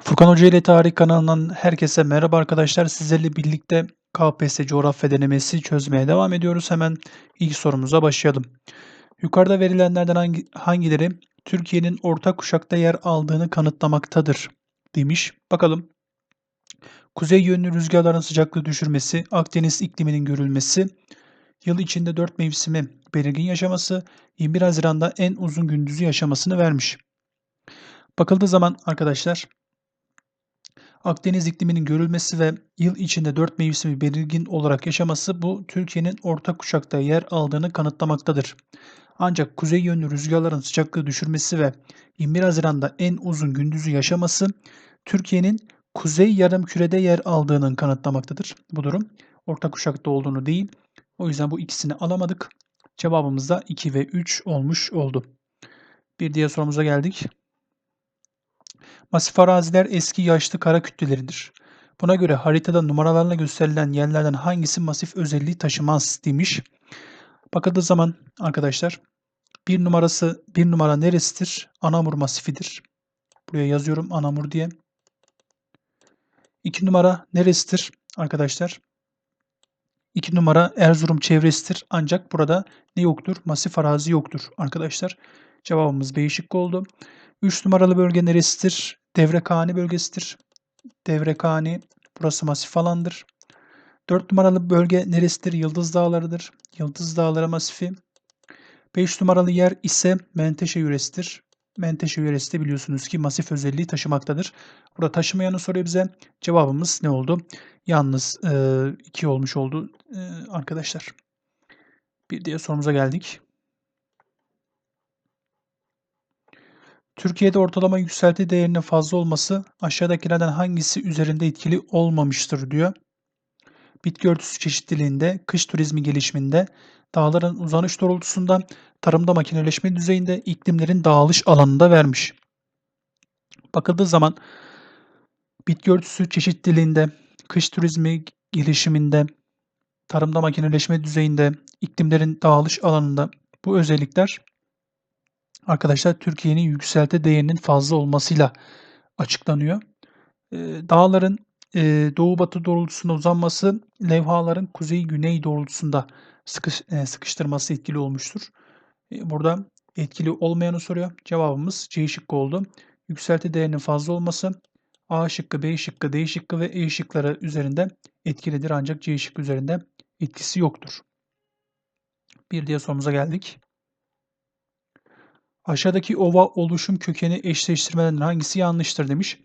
Furkan Hoca ile Tarih kanalından herkese merhaba arkadaşlar. Sizlerle birlikte KPSS coğrafya denemesi çözmeye devam ediyoruz. Hemen ilk sorumuza başlayalım. Yukarıda verilenlerden hangi, hangileri Türkiye'nin orta kuşakta yer aldığını kanıtlamaktadır demiş. Bakalım. Kuzey yönlü rüzgarların sıcaklığı düşürmesi, Akdeniz ikliminin görülmesi, yıl içinde 4 mevsimi belirgin yaşaması, 21 Haziran'da en uzun gündüzü yaşamasını vermiş. Bakıldığı zaman arkadaşlar Akdeniz ikliminin görülmesi ve yıl içinde dört mevsimi belirgin olarak yaşaması bu Türkiye'nin orta kuşakta yer aldığını kanıtlamaktadır. Ancak kuzey yönlü rüzgarların sıcaklığı düşürmesi ve 21 Haziran'da en uzun gündüzü yaşaması Türkiye'nin kuzey yarım kürede yer aldığının kanıtlamaktadır. Bu durum orta kuşakta olduğunu değil. O yüzden bu ikisini alamadık. Cevabımız da 2 ve 3 olmuş oldu. Bir diğer sorumuza geldik. Masif araziler eski yaşlı kara kütleleridir. Buna göre haritada numaralarla gösterilen yerlerden hangisi masif özelliği taşımaz demiş. Bakıldığı zaman arkadaşlar bir numarası bir numara neresidir? Anamur masifidir. Buraya yazıyorum Anamur diye. İki numara neresidir arkadaşlar? İki numara Erzurum çevresidir. Ancak burada ne yoktur? Masif arazi yoktur arkadaşlar. Cevabımız B şıkkı oldu. 3 numaralı bölge neresidir? Devrekani bölgesidir. Devrekani burası masif alandır. 4 numaralı bölge neresidir? Yıldız Dağları'dır. Yıldız Dağları masifi. 5 numaralı yer ise Menteşe yöresidir. Menteşe yöresi de biliyorsunuz ki masif özelliği taşımaktadır. Burada taşımayanı soruyor bize. Cevabımız ne oldu? Yalnız 2 e, olmuş oldu e, arkadaşlar. Bir diğer sorumuza geldik. Türkiye'de ortalama yükselti değerinin fazla olması aşağıdakilerden hangisi üzerinde etkili olmamıştır diyor. Bitki örtüsü çeşitliliğinde, kış turizmi gelişiminde, dağların uzanış doğrultusunda, tarımda makineleşme düzeyinde, iklimlerin dağılış alanında vermiş. Bakıldığı zaman bitki örtüsü çeşitliliğinde, kış turizmi gelişiminde, tarımda makineleşme düzeyinde, iklimlerin dağılış alanında bu özellikler arkadaşlar Türkiye'nin yükselti değerinin fazla olmasıyla açıklanıyor. Dağların doğu batı doğrultusunda uzanması levhaların kuzey güney doğrultusunda sıkış, sıkıştırması etkili olmuştur. Burada etkili olmayanı soruyor. Cevabımız C şıkkı oldu. Yükselti değerinin fazla olması A şıkkı, B şıkkı, D şıkkı ve E şıkları üzerinde etkilidir ancak C şıkkı üzerinde etkisi yoktur. Bir diğer sorumuza geldik. Aşağıdaki ova oluşum kökeni eşleştirmelerden hangisi yanlıştır demiş.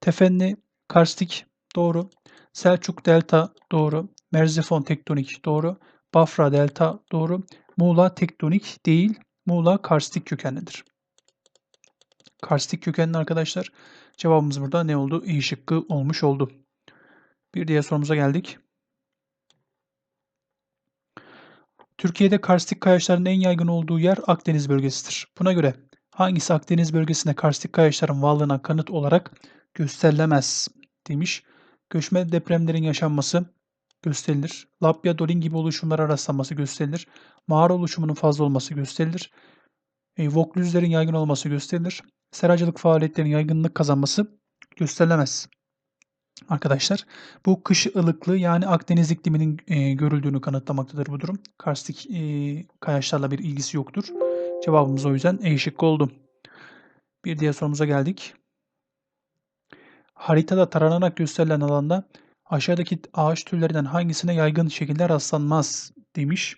Tefenni, karstik doğru. Selçuk delta doğru. Merzifon tektonik doğru. Bafra delta doğru. Muğla tektonik değil. Muğla karstik kökenlidir. Karstik kökenli arkadaşlar. Cevabımız burada ne oldu? İyi şıkkı olmuş oldu. Bir diğer sorumuza geldik. Türkiye'de karstik kayaçların en yaygın olduğu yer Akdeniz bölgesidir. Buna göre hangisi Akdeniz bölgesinde karstik kayaçların varlığına kanıt olarak gösterilemez demiş. Göçme depremlerin yaşanması gösterilir. Lapya, Dolin gibi oluşumlara rastlanması gösterilir. Mağara oluşumunun fazla olması gösterilir. E, Voklüzlerin yaygın olması gösterilir. Seracılık faaliyetlerinin yaygınlık kazanması gösterilemez arkadaşlar. Bu kış ılıklığı yani Akdeniz ikliminin e, görüldüğünü kanıtlamaktadır bu durum. Karstik e, kayaçlarla bir ilgisi yoktur. Cevabımız o yüzden E şıkkı oldu. Bir diğer sorumuza geldik. Haritada taranarak gösterilen alanda aşağıdaki ağaç türlerinden hangisine yaygın şekilde rastlanmaz demiş.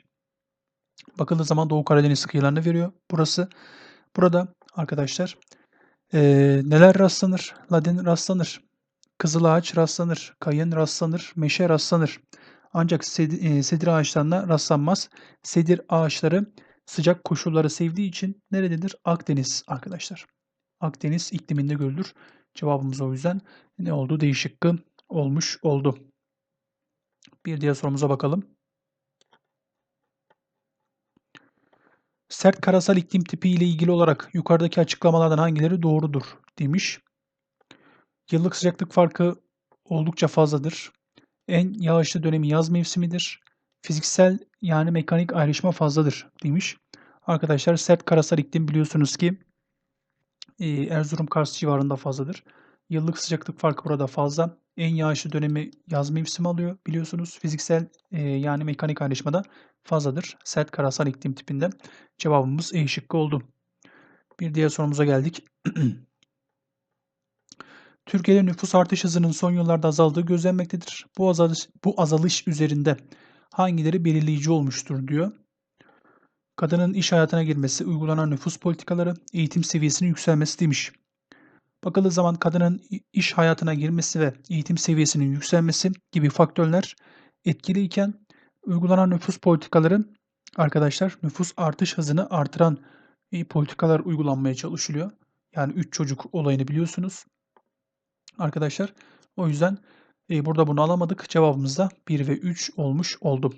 Bakıldığı zaman Doğu Karadeniz kıyılarını veriyor. Burası. Burada arkadaşlar e, neler rastlanır? Ladin rastlanır. Kızıl ağaç rastlanır, kayın rastlanır, meşe rastlanır. Ancak e, sedir ağaçlarına rastlanmaz. Sedir ağaçları sıcak koşulları sevdiği için nerededir? Akdeniz arkadaşlar. Akdeniz ikliminde görülür. Cevabımız o yüzden ne oldu? Değişikli olmuş oldu. Bir diğer sorumuza bakalım. Sert karasal iklim tipi ile ilgili olarak yukarıdaki açıklamalardan hangileri doğrudur demiş. Yıllık sıcaklık farkı oldukça fazladır. En yağışlı dönemi yaz mevsimidir. Fiziksel yani mekanik ayrışma fazladır demiş. Arkadaşlar sert karasal iklim biliyorsunuz ki e, Erzurum Kars civarında fazladır. Yıllık sıcaklık farkı burada fazla. En yağışlı dönemi yaz mevsimi alıyor biliyorsunuz. Fiziksel e, yani mekanik ayrışmada fazladır. Sert karasal iklim tipinde. Cevabımız E şıkkı oldu. Bir diğer sorumuza geldik. Türkiye'de nüfus artış hızının son yıllarda azaldığı gözlenmektedir. Bu azalış, bu azalış üzerinde hangileri belirleyici olmuştur diyor. Kadının iş hayatına girmesi, uygulanan nüfus politikaları, eğitim seviyesinin yükselmesi demiş. Bakıldığı zaman kadının iş hayatına girmesi ve eğitim seviyesinin yükselmesi gibi faktörler etkiliyken uygulanan nüfus politikaları arkadaşlar nüfus artış hızını artıran politikalar uygulanmaya çalışılıyor. Yani 3 çocuk olayını biliyorsunuz. Arkadaşlar o yüzden e, burada bunu alamadık. Cevabımız da 1 ve 3 olmuş oldu.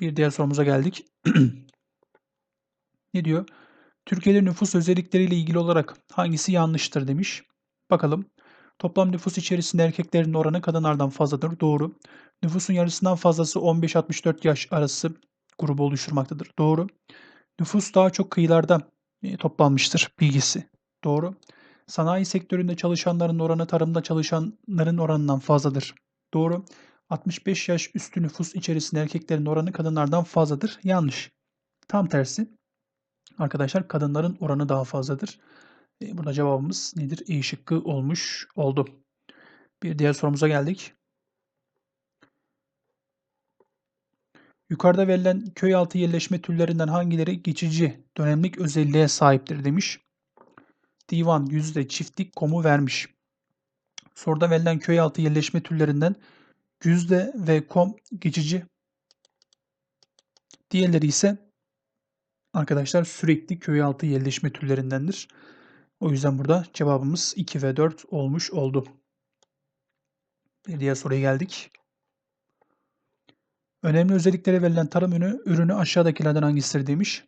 Bir diğer sorumuza geldik. ne diyor? Türkiye'de nüfus özellikleriyle ilgili olarak hangisi yanlıştır demiş. Bakalım. Toplam nüfus içerisinde erkeklerin oranı kadınlardan fazladır. Doğru. Nüfusun yarısından fazlası 15-64 yaş arası grubu oluşturmaktadır. Doğru. Nüfus daha çok kıyılarda e, toplanmıştır bilgisi. Doğru. Sanayi sektöründe çalışanların oranı tarımda çalışanların oranından fazladır. Doğru. 65 yaş üstü nüfus içerisinde erkeklerin oranı kadınlardan fazladır. Yanlış. Tam tersi. Arkadaşlar kadınların oranı daha fazladır. E, burada cevabımız nedir? E şıkkı olmuş oldu. Bir diğer sorumuza geldik. Yukarıda verilen köy altı yerleşme türlerinden hangileri geçici dönemlik özelliğe sahiptir demiş. Divan yüzde çiftlik komu vermiş. Soruda verilen köy altı yerleşme türlerinden yüzde ve kom geçici. Diğerleri ise arkadaşlar sürekli köy altı yerleşme türlerindendir. O yüzden burada cevabımız 2 ve 4 olmuş oldu. Bir diğer soruya geldik. Önemli özelliklere verilen tarım ürünü, ürünü aşağıdakilerden hangisidir demiş.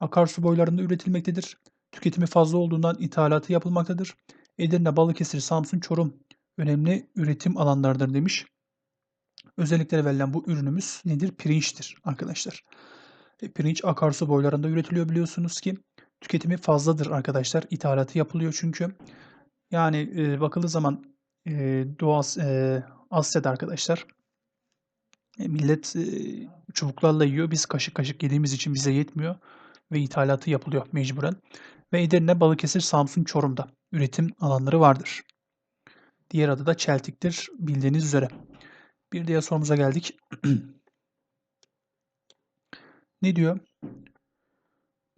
Akarsu boylarında üretilmektedir. Tüketimi fazla olduğundan ithalatı yapılmaktadır. Edirne, Balıkesir, Samsun, Çorum önemli üretim alanlardır demiş. Özelliklere verilen bu ürünümüz nedir? Pirinçtir arkadaşlar. E, pirinç akarsu boylarında üretiliyor biliyorsunuz ki. Tüketimi fazladır arkadaşlar. İthalatı yapılıyor çünkü. Yani e, bakıldığı zaman e, Doğu e, Asya'da arkadaşlar e, millet e, çubuklarla yiyor. Biz kaşık kaşık yediğimiz için bize yetmiyor ve ithalatı yapılıyor mecburen. Ve Edirne, Balıkesir, Samsun, Çorum'da üretim alanları vardır. Diğer adı da Çeltik'tir bildiğiniz üzere. Bir diğer sorumuza geldik. ne diyor?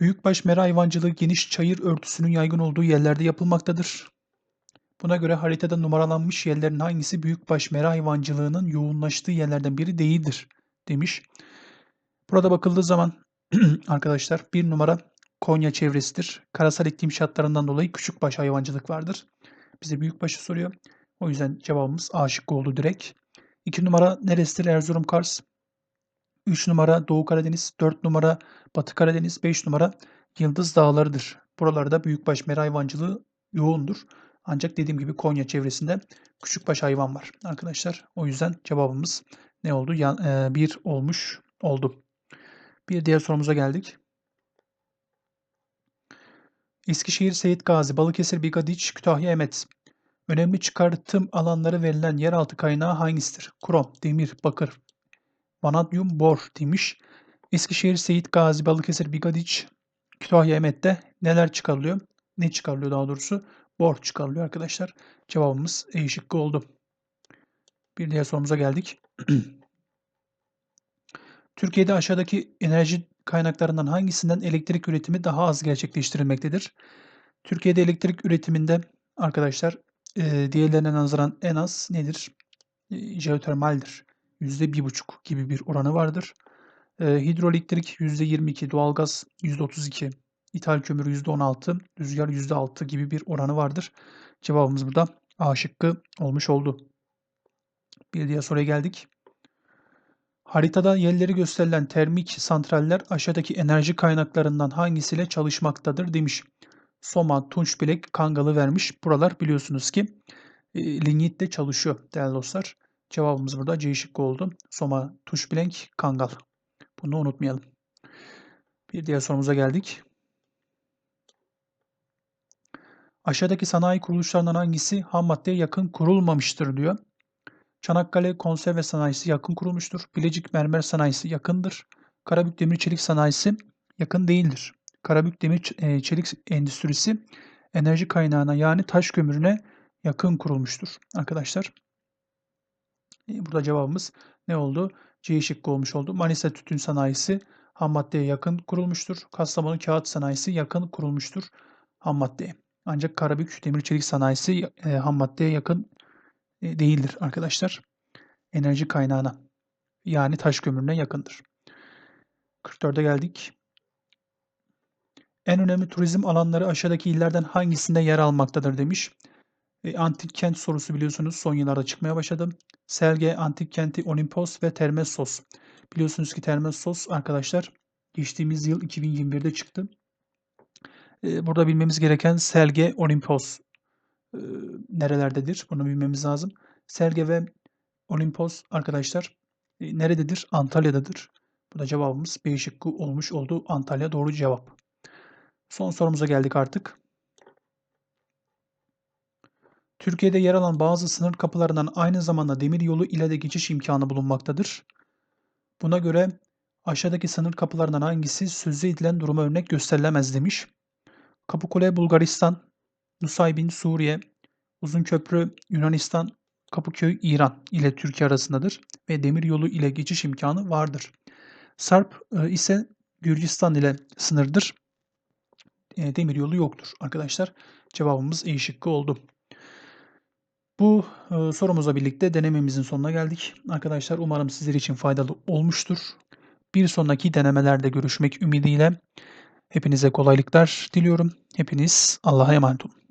Büyükbaş mera hayvancılığı geniş çayır örtüsünün yaygın olduğu yerlerde yapılmaktadır. Buna göre haritada numaralanmış yerlerin hangisi büyükbaş mera hayvancılığının yoğunlaştığı yerlerden biri değildir demiş. Burada bakıldığı zaman arkadaşlar bir numara Konya çevresidir. Karasal iklim şartlarından dolayı küçükbaş hayvancılık vardır. Bize büyükbaşı soruyor. O yüzden cevabımız A şıkkı oldu direkt. 2 numara neresidir? Erzurum Kars. 3 numara Doğu Karadeniz. 4 numara Batı Karadeniz. 5 numara Yıldız Dağları'dır. Buralarda büyükbaş mera hayvancılığı yoğundur. Ancak dediğim gibi Konya çevresinde küçükbaş hayvan var arkadaşlar. O yüzden cevabımız ne oldu? Yan, e, bir olmuş oldu. Bir diğer sorumuza geldik. Eskişehir, Seyit Gazi, Balıkesir, Bigadiç, Kütahya, Emet. Önemli çıkartım alanları verilen yeraltı kaynağı hangisidir? Krom, demir, bakır, vanadyum, bor demiş. Eskişehir, Seyit Gazi, Balıkesir, Bigadiç, Kütahya, Emet'te neler çıkarılıyor? Ne çıkarılıyor daha doğrusu? Bor çıkarılıyor arkadaşlar. Cevabımız E şıkkı oldu. Bir diğer sorumuza geldik. Türkiye'de aşağıdaki enerji kaynaklarından hangisinden elektrik üretimi daha az gerçekleştirilmektedir? Türkiye'de elektrik üretiminde arkadaşlar e, diğerlerine nazaran en az nedir? E, jeotermaldir. %1,5 gibi bir oranı vardır. E, hidroelektrik %22, doğalgaz %32, ithal kömür %16, rüzgar %6 gibi bir oranı vardır. Cevabımız burada A şıkkı olmuş oldu. Bir diğer soruya geldik. Haritada yerleri gösterilen termik santraller aşağıdaki enerji kaynaklarından hangisiyle çalışmaktadır demiş. Soma, Tunçbilek, Kangal'ı vermiş. Buralar biliyorsunuz ki e, lignitle çalışıyor değerli dostlar. Cevabımız burada C şıkkı oldu. Soma, Tunçbilek, Kangal. Bunu unutmayalım. Bir diğer sorumuza geldik. Aşağıdaki sanayi kuruluşlarından hangisi ham maddeye yakın kurulmamıştır diyor. Çanakkale konserve sanayisi yakın kurulmuştur. Bilecik mermer sanayisi yakındır. Karabük demir çelik sanayisi yakın değildir. Karabük demir e, çelik endüstrisi enerji kaynağına yani taş kömürüne yakın kurulmuştur arkadaşlar. E, burada cevabımız ne oldu? C şıkkı olmuş oldu. Manisa tütün sanayisi ham maddeye yakın kurulmuştur. Kastamonu kağıt sanayisi yakın kurulmuştur ham maddeye. Ancak Karabük demir çelik sanayisi e, ham maddeye yakın değildir arkadaşlar. Enerji kaynağına yani taş kömürüne yakındır. 44'e geldik. En önemli turizm alanları aşağıdaki illerden hangisinde yer almaktadır demiş. E, antik kent sorusu biliyorsunuz son yıllarda çıkmaya başladı. Selge, antik kenti Olimpos ve Termessos. Biliyorsunuz ki Termessos arkadaşlar geçtiğimiz yıl 2021'de çıktı. E, burada bilmemiz gereken Selge, Olimpos e, nerelerdedir? Bunu bilmemiz lazım. Selge ve Olimpos arkadaşlar e, nerededir? Antalya'dadır. Bu da cevabımız B şıkkı olmuş oldu. Antalya doğru cevap. Son sorumuza geldik artık. Türkiye'de yer alan bazı sınır kapılarından aynı zamanda demir yolu ile de geçiş imkanı bulunmaktadır. Buna göre aşağıdaki sınır kapılarından hangisi sözü edilen duruma örnek gösterilemez demiş. Kapıkule Bulgaristan, Nusaybin Suriye, Uzunköprü Yunanistan, Kapıköy İran ile Türkiye arasındadır ve demir yolu ile geçiş imkanı vardır. Sarp e, ise Gürcistan ile sınırdır. E, demir yolu yoktur arkadaşlar. Cevabımız E şıkkı oldu. Bu e, sorumuzla birlikte denememizin sonuna geldik. Arkadaşlar umarım sizler için faydalı olmuştur. Bir sonraki denemelerde görüşmek ümidiyle hepinize kolaylıklar diliyorum. Hepiniz Allah'a emanet olun.